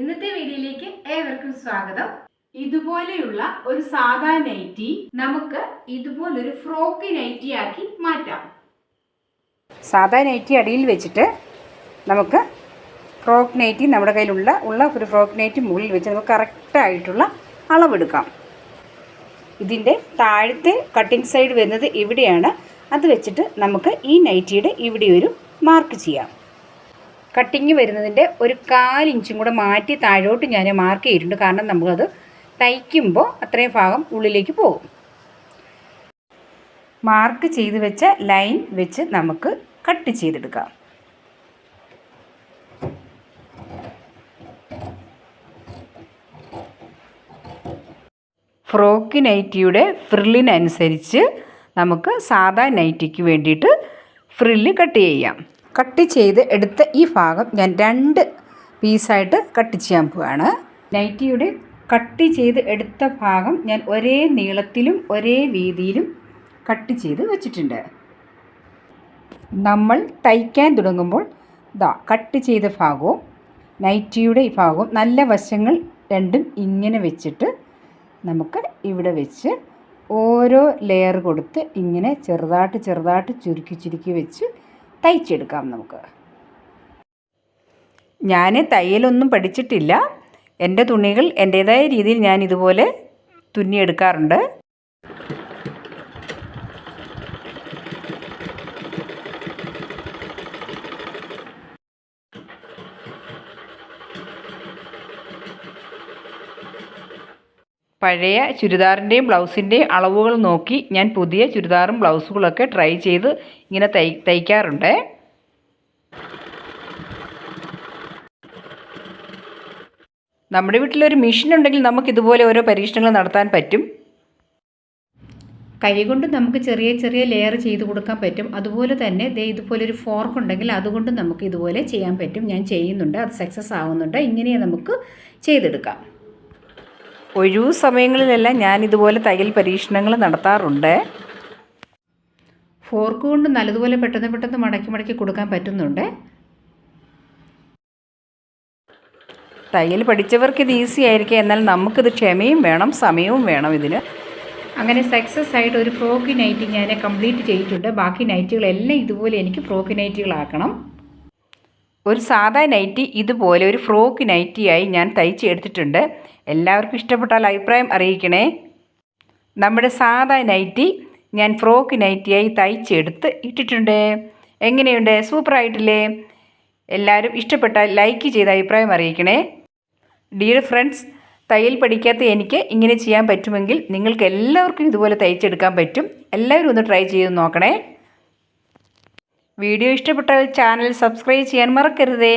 ഇന്നത്തെ വീഡിയോയിലേക്ക് ഏവർക്കും സ്വാഗതം. ഇതുപോലെയുള്ള ഒരു സാധാ നൈറ്റി നമുക്ക് ഇതുപോലൊരു ഫ്രോക്ക് നൈറ്റി ആക്കി മാറ്റാം. സാധാ നൈറ്റി അടിയിൽ വെച്ചിട്ട് നമുക്ക് ഫ്രോക്ക് നൈറ്റി നമ്മുടെ കയ്യിലുള്ള ഉള്ള ഒരു ഫ്രോക്ക് നൈറ്റി മുകളിൽ വെച്ച് നമുക്ക് കറക്റ്റായിട്ടുള്ള അളവെടുക്കാം. ഇതിന്റെ താഴത്തെ കട്ടിങ് സൈഡ് വരുന്നത് ഇവിടെയാണ്. അത് വെച്ചിട്ട് നമുക്ക് ഈ നൈറ്റിയുടെ ഇവിടെ ഒരു മാർക്ക് ചെയ്യാം. കട്ടിങ് വരുന്നതിന്റെ ഒരു കാലിഞ്ചും കൂടെ മാറ്റി താഴോട്ട് ഞാൻ മാർക്ക് ചെയ്തിട്ടുണ്ട്. കാരണം നമുക്കത് തയ്ക്കുമ്പോൾ അത്രയും ഭാഗം ഉള്ളിലേക്ക് പോകും. മാർക്ക് ചെയ്ത് വെച്ച ലൈൻ വെച്ച് നമുക്ക് കട്ട് ചെയ്തെടുക്കാം. ഫ്രോക്ക് നൈറ്റിയുടെ ഫ്രില്ലിനനുസരിച്ച് നമുക്ക് സാധാ നൈറ്റിക്ക് വേണ്ടിയിട്ട് ഫ്രില്ല് കട്ട് ചെയ്യാം. കട്ട് ചെയ്ത് എടുത്ത ഈ ഭാഗം ഞാൻ രണ്ട് പീസായിട്ട് കട്ട് ചെയ്യാൻ പോവാണ്. നൈറ്റിയുടെ കട്ട് ചെയ്ത് എടുത്ത ഭാഗം ഞാൻ ഒരേ നീളത്തിലും ഒരേ വീതിയിലും കട്ട് ചെയ്ത് വെച്ചിട്ടുണ്ട്. നമ്മൾ തയ്ക്കാൻ തുടങ്ങുമ്പോൾ ദാ കട്ട് ചെയ്ത ഭാഗവും നൈറ്റിയുടെ ഈ ഭാഗവും നല്ല വശങ്ങൾ രണ്ടും ഇങ്ങനെ വെച്ചിട്ട് നമുക്ക് ഇവിടെ വെച്ച് ഓരോ ലെയർ കൊടുത്ത് ഇങ്ങനെ ചെറുതായിട്ട് ചെറുതായിട്ട് ചുരുക്കി ചുരുക്കി വെച്ച് തയ്ച്ചെടുക്കാം നമുക്ക്. ഞാൻ തയ്യലൊന്നും പഠിച്ചിട്ടില്ല. എന്റെ തുണികൾ എന്റേതായ രീതിയിൽ ഞാൻ ഇതുപോലെ തുന്നിയെടുക്കാറുണ്ട്. പഴയ ചുരിദാറിന്റെയും ബ്ലൗസിന്റെയും അളവുകൾ നോക്കി ഞാൻ പുതിയ ചുരിദാറും ബ്ലൗസുകളൊക്കെ ട്രൈ ചെയ്ത് ഇങ്ങനെ തൈ തയ്ക്കാറുണ്ട്. നമ്മുടെ വീട്ടിലൊരു മെഷീൻ ഉണ്ടെങ്കിൽ നമുക്ക് ഇതുപോലെ ഓരോ പരീക്ഷണങ്ങൾ നടത്താൻ പറ്റും. കൈകൊണ്ട് നമുക്ക് ചെറിയ ചെറിയ ലെയർ ചെയ്ത് കൊടുക്കാൻ പറ്റും. അതുപോലെ തന്നെ ദേ ഇതുപോലെ ഒരു ഫോർക്ക് ഉണ്ടെങ്കിൽ അതുകൊണ്ട് നമുക്ക് ഇതുപോലെ ചെയ്യാൻ പറ്റും. ഞാൻ ചെയ്യുന്നുണ്ട് അത് സക്സസ് ആവുന്നുണ്ട്. ഇങ്ങനെ നമുക്ക് ചെയ്തെടുക്കാം. ഒഴിവു സമയങ്ങളിലെല്ലാം ഞാൻ ഇതുപോലെ തയ്യൽ പരീക്ഷണങ്ങൾ നടത്താറുണ്ട്. ഫോർക്ക് കൊണ്ട് നല്ലതുപോലെ പെട്ടെന്ന് പെട്ടെന്ന് മടക്കി മടക്കി കൊടുക്കാൻ പറ്റുന്നുണ്ട്. തയ്യൽ പഠിച്ചവർക്ക് ഇത് ഈസി ആയിരിക്കും. എന്നാൽ നമുക്കിത് ക്ഷമയും വേണം സമയവും വേണം ഇതിന്. അങ്ങനെ സക്സസ് ആയിട്ട് ഒരു ഫ്രോക്ക് നൈറ്റി ഞാൻ കംപ്ലീറ്റ് ചെയ്തിട്ടുണ്ട്. ബാക്കി നൈറ്റുകളെല്ലാം ഇതുപോലെ എനിക്ക് ഫ്രോക്ക് നൈറ്റികളാക്കണം. ഒരു സാധാ നൈറ്റി ഇതുപോലെ ഒരു ഫ്രോക്ക് നൈറ്റിയായി ഞാൻ തയ്ച്ച് എടുത്തിട്ടുണ്ട്. എല്ലാവർക്കും ഇഷ്ടപ്പെട്ടാൽ അഭിപ്രായം അറിയിക്കണേ. നമ്മുടെ സാധാ നൈറ്റി ഞാൻ ഫ്രോക്ക് നൈറ്റിയായി തയ്ച്ചെടുത്ത് ഇട്ടിട്ടുണ്ട്. എങ്ങനെയുണ്ട്? സൂപ്പറായിട്ടില്ലേ എല്ലാവരും ഇഷ്ടപ്പെട്ടാൽ ലൈക്ക് ചെയ്ത് അഭിപ്രായം അറിയിക്കണേ. ഡിയർ ഫ്രണ്ട്സ് തയ്യൽ പഠിക്കാത്ത എനിക്ക് ഇങ്ങനെ ചെയ്യാൻ പറ്റുമെങ്കിൽ നിങ്ങൾക്ക് എല്ലാവർക്കും ഇതുപോലെ തയ്ച്ചെടുക്കാൻ പറ്റും. എല്ലാവരും ഒന്ന് ട്രൈ ചെയ്ത് നോക്കണേ. വീഡിയോ ഇഷ്ടപ്പെട്ടാൽ ചാനൽ സബ്സ്ക്രൈബ് ചെയ്യാൻ മറക്കരുതേ.